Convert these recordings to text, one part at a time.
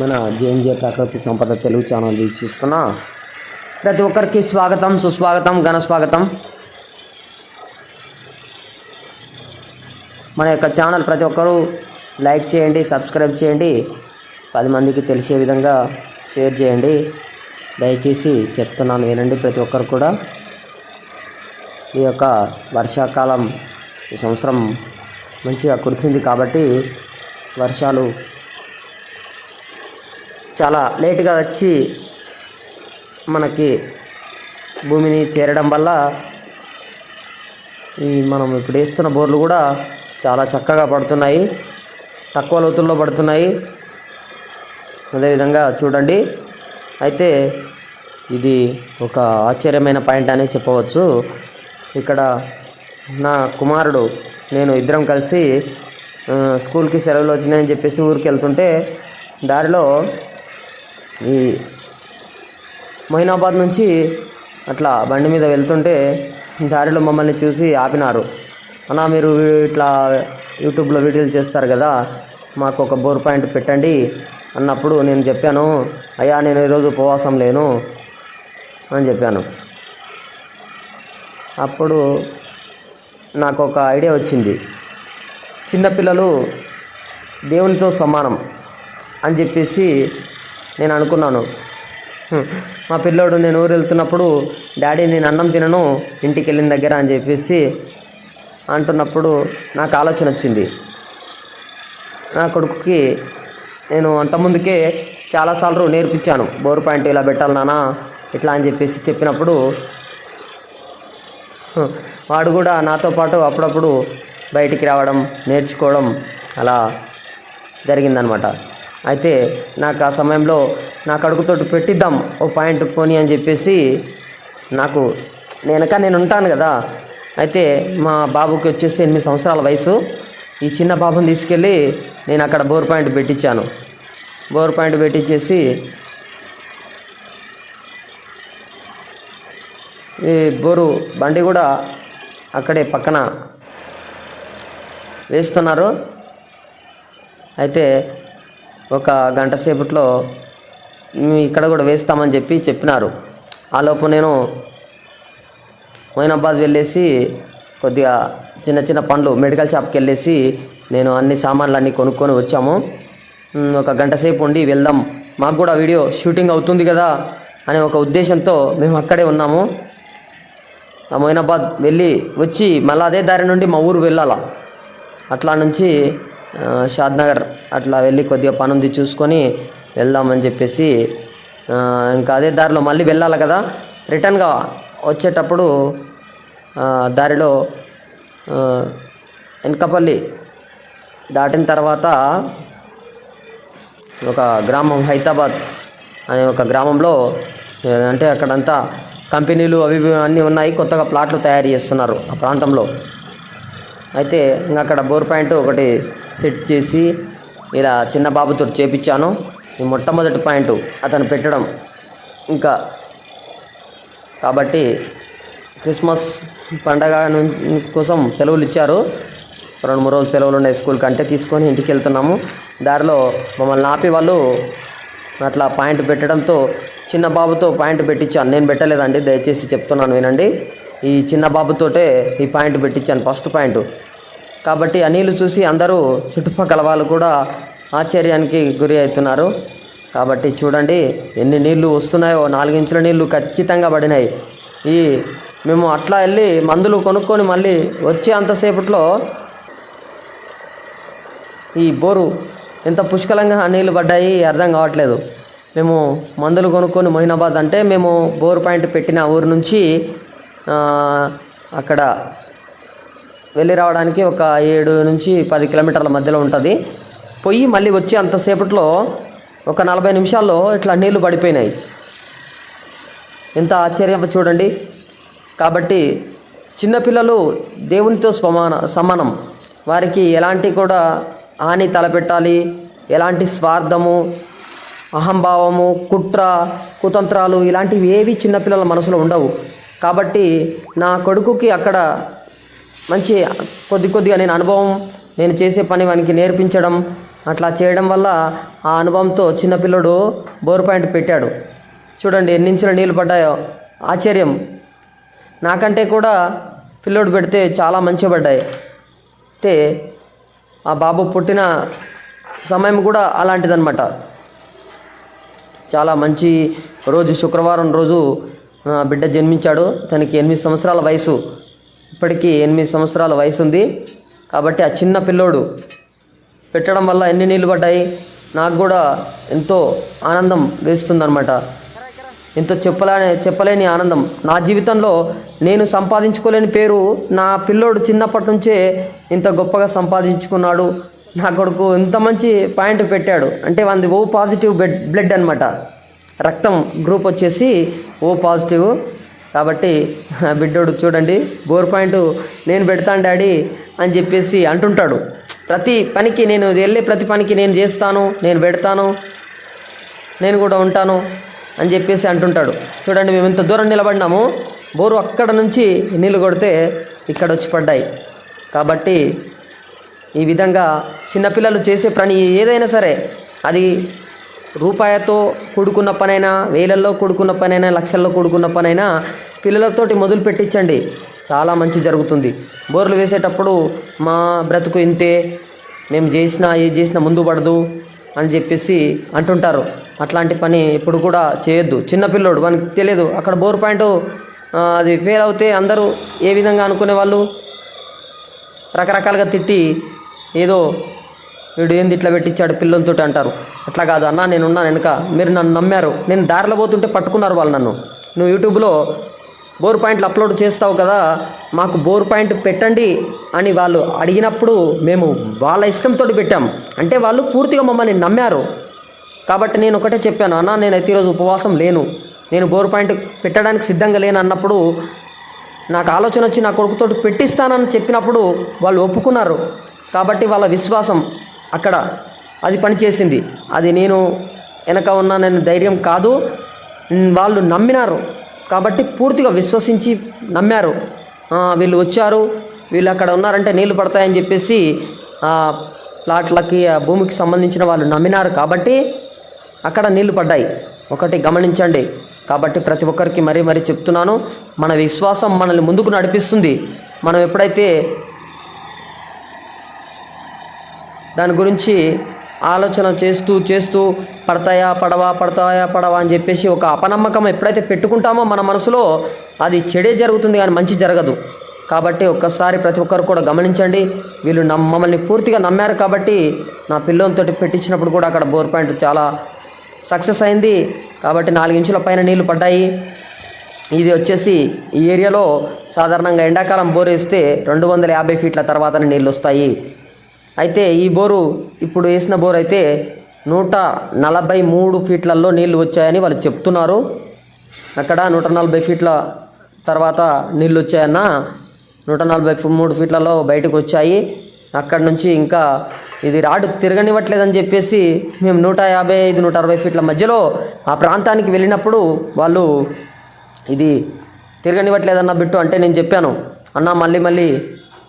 మన జేఎన్జే ప్రకృతి సంపద తెలుగు ఛానల్ వీక్షిస్తున్న ప్రతి ఒక్కరికి స్వాగతం సుస్వాగతం ఘన స్వాగతం. మన యొక్క ఛానల్ ప్రతి ఒక్కరూ లైక్ చేయండి సబ్స్క్రైబ్ చేయండి. పది మందికి తెలిసే విధంగా షేర్ చేయండి. దయచేసి చెప్తున్నాను వినండి ప్రతి ఒక్కరు కూడా. ఈ యొక్క వర్షాకాలం ఈ సంవత్సరం మంచిగా కురిసింది కాబట్టి వర్షాలు చాలా లేటుగా వచ్చి మనకి భూమిని చేరడం వల్ల ఈ మనం ఇప్పుడు వేస్తున్న బోర్లు కూడా చాలా చక్కగా పడుతున్నాయి తక్కువ లోతుల్లో పడుతున్నాయి. అదేవిధంగా చూడండి అయితే ఇది ఒక ఆశ్చర్యమైన పాయింట్ అనే చెప్పవచ్చు. ఇక్కడ నా కుమారుడు నేను ఇద్దరం కలిసి స్కూల్కి సెలవులు వచ్చినాయని చెప్పేసి ఊరికి వెళ్తుంటే దారిలో ఈ మొయినాబాద్ నుంచి అట్లా బండి మీద వెళ్తుంటే దారిలో మమ్మల్ని చూసి ఆపినారు. అన్న మీరు ఇట్లా యూట్యూబ్లో వీడియోలు చేస్తారు కదా మాకు ఒక బోర్ పాయింట్ పెట్టండి అన్నప్పుడు నేను చెప్పాను అయ్యా నేను ఈరోజు ఉపవాసం లేను అని చెప్పాను. అప్పుడు నాకు ఒక ఐడియా వచ్చింది. చిన్నపిల్లలు దేవునితో సమానం అని చెప్పేసి నేను అనుకున్నాను. మా పిల్లోడు నేను ఊరు వెళ్తున్నప్పుడు డాడీ నేను అన్నం తినను ఇంటికి వెళ్ళిన దగ్గర అని చెప్పేసి అంటున్నప్పుడు నాకు ఆలోచన వచ్చింది. నా కొడుకుకి నేను అంతకుముందుకే చాలాసార్లు నేర్పించాను. బోర్ పాయింట్ ఇలా పెట్టాలి నానా ఇట్లా అని చెప్పేసి చెప్పినప్పుడు వాడు కూడా నాతో పాటు అప్పుడప్పుడు బయటికి రావడం నేర్చుకోవడం అలా జరిగిందనమాట అయితే నాకు ఆ సమయంలో నా కడుకుతోటి పెట్టిద్దాం ఓ పాయింట్ పోనీ అని చెప్పేసి నాకు నేనక నేను ఉంటాను కదా. అయితే మా బాబుకి వచ్చేసి ఎనిమిది సంవత్సరాల వయసు. ఈ చిన్న బాబుని తీసుకెళ్ళి నేను అక్కడ బోర్ పాయింట్ పెట్టించాను. బోర్ పాయింట్ పెట్టించేసి ఈ బోరు బండి కూడా అక్కడే పక్కన వేస్తున్నారు. అయితే ఒక గంట సేపట్లో ఇక్కడ కూడా వేస్తామని చెప్పి చెప్పినారు. ఆలోపు నేను మొయినాబాద్ వెళ్ళేసి కొద్దిగా చిన్న చిన్న పనులు మెడికల్ షాప్కి వెళ్ళేసి నేను అన్ని సామాన్లు అన్నీ కొనుక్కొని వచ్చాము. ఒక గంట సేపు ఉండి వెళ్దాం. మాకు కూడా వీడియో షూటింగ్ అవుతుంది కదా అనే ఒక ఉద్దేశంతో మేము అక్కడే ఉన్నాము. ఆ మొయినాబాద్ వెళ్ళి వచ్చి మళ్ళీ అదే దారి నుండి మా ఊరు వెళ్ళాలా. అట్లా నుంచి షాద్నగర్ అట్లా వెళ్ళి కొద్దిగా పని ఉంది చూసుకొని వెళ్దామని చెప్పేసి ఇంకా అదే దారిలో మళ్ళీ వెళ్ళాలి కదా. రిటర్న్గా వచ్చేటప్పుడు దారిలో వెనకపల్లి దాటిన తర్వాత ఒక గ్రామం హైదరాబాద్ అనే ఒక గ్రామంలో అంటే అక్కడంతా కంపెనీలు అవి అన్నీ ఉన్నాయి కొత్తగా ప్లాట్లు తయారు చేస్తున్నారు ఆ ప్రాంతంలో. అయితే ఇంకా అక్కడ బోర్ పాయింట్ ఒకటి సెట్ చేసి ఇలా చిన్న బాబుతో చేపించాను. ఈ మొట్టమొదటి పాయింట్ అతను పెట్టడం ఇంకా కాబట్టి క్రిస్మస్ పండగ కోసం సెలవులు ఇచ్చారు. రెండు మూడు రోజులు సెలవులు ఉన్నాయి స్కూల్ కంటే తీసుకొని ఇంటికి వెళ్తున్నాము. దారిలో మమ్మల్ని ఆపి వాళ్ళు అట్లా పాయింట్ పెట్టడంతో చిన్న బాబుతో పాయింట్ పెట్టించాను. నేను పెట్టలేదండి దయచేసి చెప్తున్నాను వినండి. ఈ చిన్న బాబుతోటే ఈ పాయింట్ పెట్టించాను ఫస్ట్ పాయింట్. కాబట్టి ఆ నీళ్ళు చూసి అందరూ చుట్టుపక్కల వాళ్ళు కూడా ఆశ్చర్యానికి గురి అవుతున్నారు. కాబట్టి చూడండి ఎన్ని నీళ్ళు వస్తున్నాయో నాలుగించుల నీళ్ళు ఖచ్చితంగా పడినాయి. ఈ మేము అట్లా వెళ్ళి మందులు కొనుక్కొని మళ్ళీ వచ్చే అంతసేపట్లో ఈ బోరు ఎంత పుష్కలంగా నీళ్ళు పడ్డాయి అర్థం కావట్లేదు. మేము మందులు కొనుక్కొని మొయినాబాద్ అంటే మేము బోర్ పాయింట్ పెట్టిన ఊరు నుంచి అక్కడ వెళ్ళి రావడానికి ఒక ఏడు నుంచి పది కిలోమీటర్ల మధ్యలో ఉంటుంది. పోయి మళ్ళీ వచ్చి అంతసేపట్లో ఒక నలభై నిమిషాల్లో ఇట్లా నీళ్ళు పడిపోయినాయి. ఎంత ఆశ్చర్యం చూడండి. కాబట్టి చిన్నపిల్లలు దేవునితో సమాన సమానం. వారికి ఎలాంటి కూడా హాని తలపెట్టాలి. ఎలాంటి స్వార్థము అహంభావము కుట్ర కుతంత్రాలు ఇలాంటివి ఏవి చిన్నపిల్లల మనసులో ఉండవు. కాబట్టి నా కొడుకుకి అక్కడ మంచి కొద్ది కొద్దిగా నేను అనుభవం నేను చేసే పని వానికి నేర్పించడం అట్లా చేయడం వల్ల ఆ అనుభవంతో చిన్నపిల్లడు బోర్ పాయింట్ పెట్టాడు. చూడండి ఎన్ని ఇంచుల నీళ్ళు పడ్డాయో. ఆశ్చర్యం. నాకంటే కూడా పిల్లోడు పెడితే చాలా మంచిగా పడ్డాయి. అంటే ఆ బాబు పుట్టిన సమయం కూడా అలాంటిదన్నమాట. చాలా మంచి రోజు శుక్రవారం రోజు బిడ్డ జన్మించాడు. తనకి ఎనిమిది సంవత్సరాల వయసు. ఇప్పటికీ ఎనిమిది సంవత్సరాల వయసు ఉంది కాబట్టి ఆ చిన్న పిల్లోడు పెట్టడం వల్ల ఎన్ని నీళ్ళు పడ్డాయి? నాకు కూడా ఎంతో ఆనందం వేస్తుందన్నమాట. ఎంతో చెప్పలేని చెప్పలేని ఆనందం. నా జీవితంలో నేను సంపాదించుకోలేని పేరు నా పిల్లోడు చిన్నప్పటి నుంచే ఇంత గొప్పగా సంపాదించుకున్నాడు. నా కొడుకు ఇంత మంచి పాయింట్ పెట్టాడు. అంటే వంది ఓ పాజిటివ్ బ్లడ్ బ్లడ్ అనమాట రక్తం గ్రూప్ వచ్చేసి ఓ పాజిటివ్. కాబట్టి ఆ బిడ్డోడు చూడండి బోర్ పాయింట్ నేను పెడతాను డాడీ అని చెప్పేసి అంటుంటాడు. ప్రతి పనికి నేను వెళ్ళే ప్రతి పనికి నేను చేస్తాను నేను పెడతాను నేను కూడా ఉంటాను అని చెప్పేసి అంటుంటాడు. చూడండి మేము ఇంత దూరం నిలబడినాము. బోరు అక్కడ నుంచి నీళ్ళు కొడితే ఇక్కడ వచ్చి పడ్డాయి. కాబట్టి ఈ విధంగా చిన్నపిల్లలు చేసే పని ఏదైనా సరే అది రూపాయతో కూడుకున్న పనైనా వేలల్లో కూడుకున్న పనైనా లక్షల్లో కూడుకున్న పనైనా పిల్లలతోటి మొదలు పెట్టించండి. చాలా మంచి జరుగుతుంది. బోర్లు వేసేటప్పుడు మా బ్రతుకు ఇంతే మేము చేసినా ఏది చేసినా ముందు పడదు అని చెప్పేసి అంటుంటారు. అట్లాంటి పని ఎప్పుడు కూడా చేయొద్దు. చిన్నపిల్లోడు మనకి తెలియదు. అక్కడ బోర్ పాయింట్ అది ఫెయిల్ అవుతే అందరూ ఏ విధంగా అనుకునే వాళ్ళు రకరకాలుగా తిట్టి ఏదో వీడు ఏంది ఇట్లా పెట్టించాడు పిల్లలతో అంటారు. అట్లా కాదు అన్న నేను ఉన్నాను వెనుక. మీరు నన్ను నమ్మారు. నేను దారిలో పోతుంటే పట్టుకున్నారు వాళ్ళు నన్ను. నువ్వు యూట్యూబ్లో బోర్ పాయింట్లు అప్లోడ్ చేస్తావు కదా మాకు బోర్ పాయింట్ పెట్టండి అని వాళ్ళు అడిగినప్పుడు మేము వాళ్ళ ఇష్టంతో పెట్టాం. అంటే వాళ్ళు పూర్తిగా మమ్మల్ని నమ్మారు. కాబట్టి నేను ఒకటే చెప్పాను అన్న నేనైతే ఈరోజు ఉపవాసం లేను. నేను బోర్ పాయింట్ పెట్టడానికి సిద్ధంగా లేను అన్నప్పుడు నాకు ఆలోచన వచ్చి నా కొడుకుతో పెట్టిస్తానని చెప్పినప్పుడు వాళ్ళు ఒప్పుకున్నారు. కాబట్టి వాళ్ళ విశ్వాసం అక్కడ అది పనిచేసింది. అది నేను వెనక ఉన్నానని ధైర్యం కాదు. వాళ్ళు నమ్మినారు. కాబట్టి పూర్తిగా విశ్వసించి నమ్మారు. వీళ్ళు వచ్చారు. వీళ్ళు అక్కడ ఉన్నారంటే నీళ్ళు పడతాయని చెప్పేసి ప్లాట్లకి ఆ భూమికి సంబంధించిన వాళ్ళు నమ్మినారు. కాబట్టి అక్కడ నీళ్ళు పడ్డాయి. ఒకటి గమనించండి. కాబట్టి ప్రతి ఒక్కరికి మరీ మరీ చెప్తున్నాను. మన విశ్వాసం మనల్ని ముందుకు నడిపిస్తుంది. మనం ఎప్పుడైతే దాని గురించి ఆలోచన చేస్తూ చేస్తూ పడతాయా పడవా పడతాయా పడవా అని చెప్పేసి ఒక అపనమ్మకం ఎప్పుడైతే పెట్టుకుంటామో మన మనసులో అది చెడే జరుగుతుంది కానీ మంచి జరగదు. కాబట్టి ఒక్కసారి ప్రతి ఒక్కరు కూడా గమనించండి. వీళ్ళు నమ్ మమ్మల్ని పూర్తిగా నమ్మారు కాబట్టి నా పిల్లలతో పెట్టించినప్పుడు కూడా అక్కడ బోర్ పాయింట్ చాలా సక్సెస్ అయింది. కాబట్టి నాలుగు ఇంచుల పైన నీళ్ళు పడ్డాయి. ఇది వచ్చేసి ఈ ఏరియాలో సాధారణంగా ఎండాకాలం బోర్ వేస్తే రెండు వందల యాభై ఫీట్ల తర్వాతనే నీళ్ళు వస్తాయి. అయితే ఈ బోరు ఇప్పుడు వేసిన బోర్ అయితే నూట నలభై మూడు ఫీట్లలో నీళ్ళు వచ్చాయని వాళ్ళు చెప్తున్నారు. అక్కడ నూట నలభై ఫీట్ల తర్వాత నీళ్ళు వచ్చాయన్న నూట నలభై మూడు ఫీట్లలో బయటకు వచ్చాయి. అక్కడ నుంచి ఇంకా ఇది రాడు తిరగనివ్వట్లేదని చెప్పేసి మేము నూట యాభై ఐదు నూట అరవై ఫీట్ల మధ్యలో ఆ ప్రాంతానికి వెళ్ళినప్పుడు వాళ్ళు ఇది తిరగనివ్వట్లేదన్న బిట్టు అంటే నేను చెప్పాను. అన్న మళ్ళీ మళ్ళీ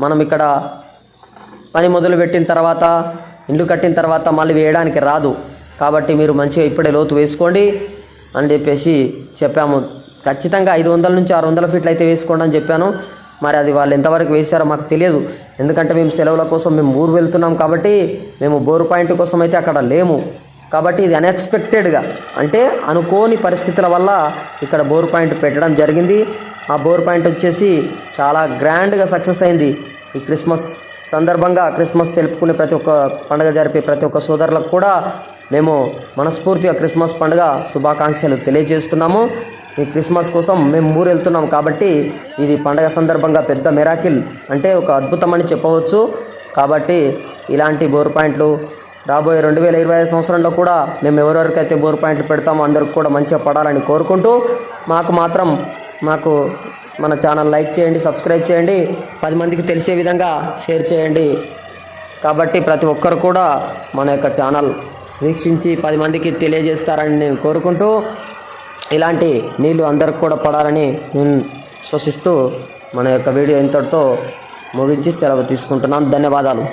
మనం ఇక్కడ పని మొదలు పెట్టిన తర్వాత ఇల్లు కట్టిన తర్వాత మళ్ళీ వేయడానికి రాదు. కాబట్టి మీరు మంచిగా ఇప్పుడే లోతు వేసుకోండి అని చెప్పేసి చెప్పాము. ఖచ్చితంగా ఐదు వందల నుంచి ఆరు వందల ఫీట్లు అయితే వేసుకోండి అని చెప్పాను. మరి అది వాళ్ళు ఎంతవరకు వేశారో మాకు తెలియదు. ఎందుకంటే మేము సెలవుల కోసం మేము ఊరు వెళ్తున్నాం కాబట్టి మేము బోర్ పాయింట్ కోసం అయితే అక్కడ లేము. కాబట్టి ఇది అన్ఎక్స్పెక్టెడ్గా అంటే అనుకోని పరిస్థితుల వల్ల ఇక్కడ బోర్ పాయింట్ పెట్టడం జరిగింది. ఆ బోర్ పాయింట్ వచ్చేసి చాలా గ్రాండ్గా సక్సెస్ అయింది ఈ క్రిస్మస్ సందర్భంగా క్రిస్మస్ తెలుపుకునే ప్రతి ఒక్క పండుగ జరిపే ప్రతి ఒక్క సోదరులకు కూడా మేము మనస్ఫూర్తిగా క్రిస్మస్ పండుగ శుభాకాంక్షలు తెలియజేస్తున్నాము. ఈ క్రిస్మస్ కోసం మేము ఊరు వెళ్తున్నాం కాబట్టి ఇది పండగ సందర్భంగా పెద్ద మెరాకిల్ అంటే ఒక అద్భుతం అని చెప్పవచ్చు. కాబట్టి ఇలాంటి బోర్ పాయింట్లు రాబోయే రెండు వేల ఇరవై ఐదు సంవత్సరంలో కూడా మేము ఎవరెవరికైతే బోర్ పాయింట్లు పెడతామో అందరికి కూడా మంచిగా పడాలని కోరుకుంటూ మాకు మాత్రం మాకు మన ఛానల్ లైక్ చేయండి సబ్స్క్రైబ్ చేయండి. పది మందికి తెలిసే విధంగా షేర్ చేయండి. కాబట్టి ప్రతి ఒక్కరు కూడా మన యొక్క ఛానల్ వీక్షించి పది మందికి తెలియజేస్తారని నేను కోరుకుంటూ ఇలాంటి నీళ్ళు అందరికి కూడా పడాలని నేను శ్వసిస్తూ మన యొక్క వీడియో ఇంతటితో ముగించి సెలవు తీసుకుంటున్నాను. ధన్యవాదాలు.